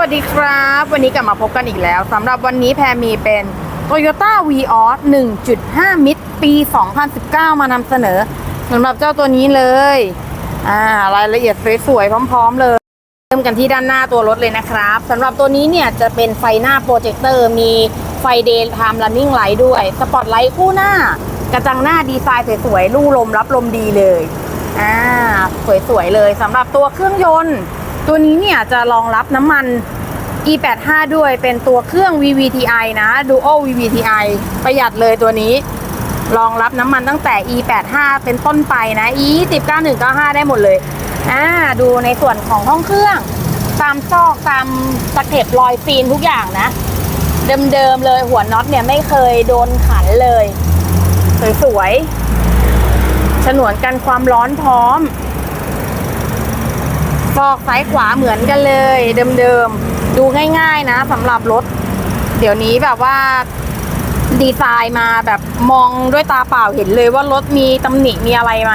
วัสดีครับ วันนี้กลับมาพบกันอีกแล้วสำหรับวันนี้แพรมีเป็น Toyota v ีออส1.5 มิตรปี 2019 มานำเสนอสำหรับเจ้าตัวนี้เลยอ่ารายละเอียดสวยๆพร้อม ๆ เลย เริ่มกันที่ด้านหน้าตัวรถเลยนะครับสำหรับตัวนี้เนี่ยจะเป็นไฟหน้าโปรเจคเตอร์มีไฟเดย์ไทม์ r น n ิ n งไลท์ด้วยสปอตไลท์คู่หน้า กระจังหน้าดีไซน์สวยๆลู่ลมรับลมดีเลยอ่าสวยๆเลยสำหรับตัวเครื่องยนต์ ตัวนี้เนี่ยจะรองรับน้ำมัน E85 ด้วยเป็นตัวเครื่อง VVTi นะ Dual VVTi ประหยัดเลยตัวนี้ รองรับน้ำมันตั้งแต่ E85 เป็นต้นไปนะ E10 9195 ได้หมดเลยอ่าดูในส่วนของห้องเครื่อง ตามซอกตามตะเข็บรอยซีนทุกอย่างนะ เดิมๆเลยหัวน็อตเนี่ยไม่เคยโดนขันเลยสวยๆฉนวนกันความร้อนพร้อม ฟอกซ้ายขวาเหมือนกันเลย เดิมๆ ดูง่ายๆนะสำหรับรถ เดี๋ยวนี้แบบว่าดีไซน์มาแบบมองด้วยตาเปล่าเห็นเลยว่ารถมีตำหนิมีอะไรไหม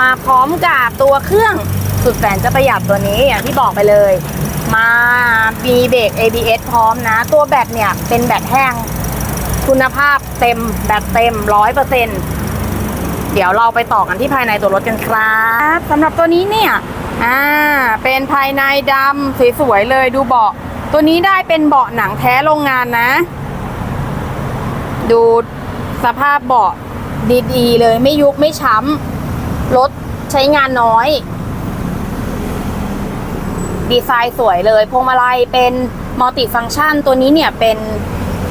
มาพร้อมกับตัวเครื่องสุดแสนจะประหยัดตัวนี้อย่างที่บอกไปเลย มามีเบรก ABS พร้อมนะ ตัวแบตเนี่ยเป็นแบตแห้ง คุณภาพเต็มแบตเต็มร้อยเปอร์เซ็นเดี๋ยวเราไปต่อกันที่ภายในตัวรถกันครับสำหรับตัวนี้เนี่ย อ่า เป็นภายในดำสวยๆเลยดูเบาะ ตัวนี้ได้เป็นเบาะหนังแท้โรงงานนะ ดูสภาพเบาะดีๆเลยไม่ยุบไม่ช้ำรถใช้งานน้อย ดีไซน์สวยเลยพวงมาลัยเป็นมัลติฟังชัน ตัวนี้เนี่ยเป็น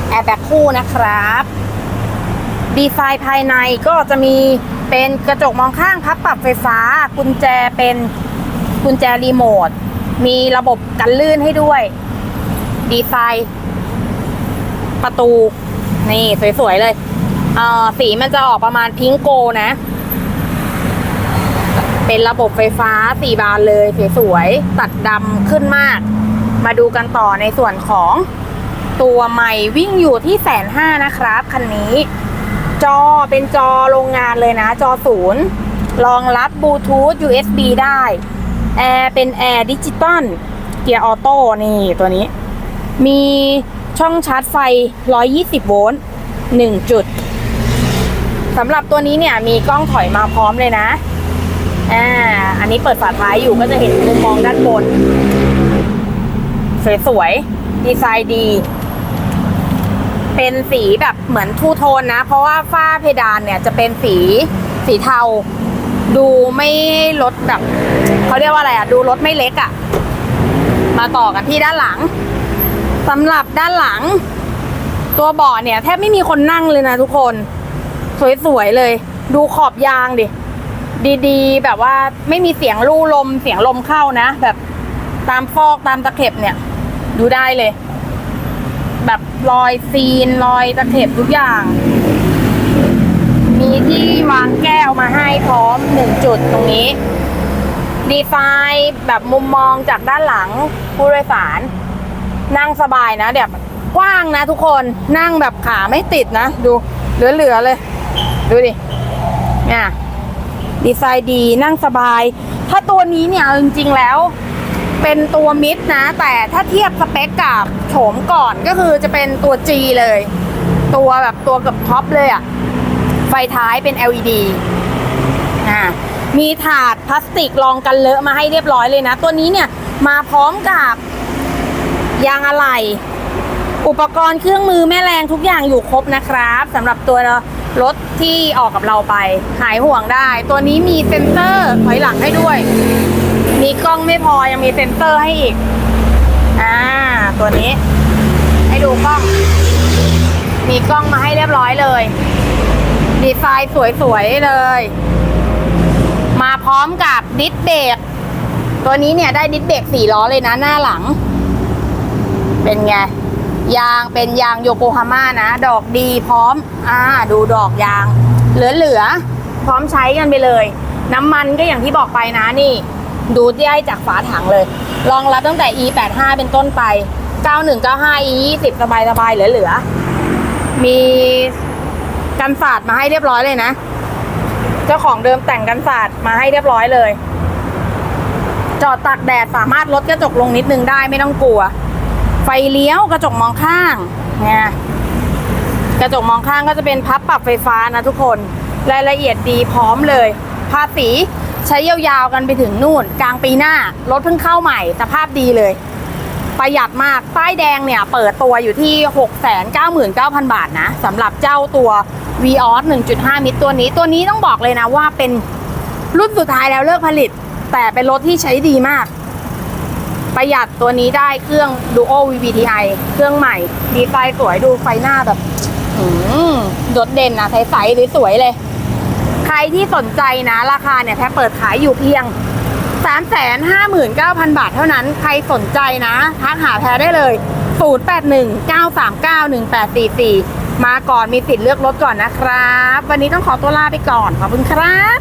แอร์แบ็คู่นะครับ ดีไซน์ภายในก็จะมีเป็นกระจกมองข้างพับปรับไฟฟ้า กุญแจเป็น กุญแจรีโมท มีระบบกันลื่นให้ด้วย ดีไซน์ ประตู นี่สวย ๆ เลยเอ่อสีมันจะออกประมาณพิงโกนะ เป็นระบบไฟฟ้าสี่บานเลยสวยๆตัดดำขึ้นมาก มาดูกันต่อในส่วนของตัวใหม่วิ่งอยู่ที่แสนห้านะครับคันนี้ จอเป็นจอโรงงานเลยนะ จอศูนย์รองรับบลูทูธ USB ได้ แอร์เป็นแอร์ดิจิตอลเกียร์ออโต้นี่ตัวนี้ มีช่องชาร์จไฟ 120 โวลต์1จุดสำหรับตัวนี้เนี่ยมีกล้องถอยมาพร้อมเลยนะอ่าอันนี้เปิดฝาท้ายอยู่ก็จะเห็นมุมมองด้านบน สวยๆ ดีไซน์ดี เป็นสีแบบเหมือนทูโทนนะ เพราะว่าฝ้าเพดานเนี่ยจะเป็นสีสีเทา ดูไม่ลดแบบเขาเรียกว่าอะไรอะดูรถไม่เล็กอะมาต่อกันที่ด้านหลังสำหรับด้านหลัง ตัวเบาะเนี่ยแทบไม่มีคนนั่งเลยนะทุกคน สวยๆเลย ดูขอบยางดิดีๆ แบบว่าไม่มีเสียงลู่ลมเสียงลมเข้านะ แบบตามฟอกตามตะเข็บเนี่ย ดูได้เลย แบบรอยซีนรอยตะเข็บทุกอย่าง มีที่วางแก้วมาให้พร้อมหนึ่งจุดตรงนี้ ดีไซน์แบบมุมมองจากด้านหลังผู้โดยสาร นั่งสบายนะแบบกว้างนะทุกคนนั่งแบบขาไม่ติดนะ ดูเหลือๆเลย ดูดิเนี่ยดีไซน์ดีนั่งสบาย ถ้าตัวนี้เนี่ยจริงๆแล้ว เป็นตัวมิดนะ แต่ถ้าเทียบสเปคกับโฉมก่อนก็คือจะเป็นตัว G เลย ตัวแบบตัวเกับท็อปเลยอะ ไฟท้ายเป็น LED อ่ามีถาดพลาสติกรองกันเลอะมาให้เรียบร้อยเลยนะ ตัวนี้เนี่ยมาพร้อมกับยางอะไหล่อุปกรณ์เครื่องมือแม่แรงทุกอย่างอยู่ครบนะครับสำหรับตัวรถที่ออกกับเราไป หายห่วงได้ ตัวนี้มีเซ็นเซอร์ถอยหลังให้ด้วย มีกล้องไม่พอยังมีเซ็นเซอร์ให้อีก อ่า ตัวนี้ ให้ดูกล้อง มีกล้องมาให้เรียบร้อยเลย ดีไซน์สวยๆเลย มาพร้อมกับดิสเบรกตัวนี้เนี่ยได้ดิสเบรกสี่ล้อเลยนะหน้าหลัง เป็นไง ยางเป็นยางโยโกฮาม่านะ ดอกดีพร้อม อ่า ดูดอกยาง เหลือๆ พร้อมใช้กันไปเลย น้ำมันก็อย่างที่บอกไปนะนี่ ดูได้จากฝาถังเลยรองรับตั้งแต่ E85 เป็นต้นไป 9195 E20 สบายสบายๆเหลือๆ มี กันศาสตร์มาให้เรียบร้อยเลยนะ เจ้าของเดิมแต่งกันศาสตร์มาให้เรียบร้อยเลย จอดตากแดดสามารถลดกระจกลงนิดนึงได้ไม่ต้องกลัว ไฟเลี้ยวกระจกมองข้างเนี่ยกระจกมองข้างก็จะเป็นพับปรับไฟฟ้านะทุกคน รายละเอียดดีพร้อมเลย ภาษีใช้ยาวๆกันไปถึงนู่น กลางปีหน้ารถเพิ่งเข้าใหม่สภาพดีเลย ประหยัดมากป้ายแดงเนี่ย เปิดตัวอยู่ที่ 699,000 บาทนะสำหรับเจ้าตัว v ีออส1.5 มิตรตัวนี้ตัวนี้ต้องบอกเลยนะว่าเป็นรุ่นสุดท้ายแล้วเลิกผลิต แต่เป็นรถที่ใช้ดีมาก ประหยัดตัวนี้ได้เครื่อง Duo VVTi เครื่องใหม่ ดีไฟสวยดูไฟหน้าแบบโดดเด่นนะใสๆสวยๆเลย ใครที่สนใจนะ ราคาเนี่ยแพรเปิดขายอยู่เพียง 359,000 บาทเท่านั้น ใครสนใจนะทักหาแพรได้เลย 0819391844 มาก่อนมีสิทธิ์เลือกรถก่อนนะครับ วันนี้ต้องขอตัวลาไปก่อน ขอบคุณครับ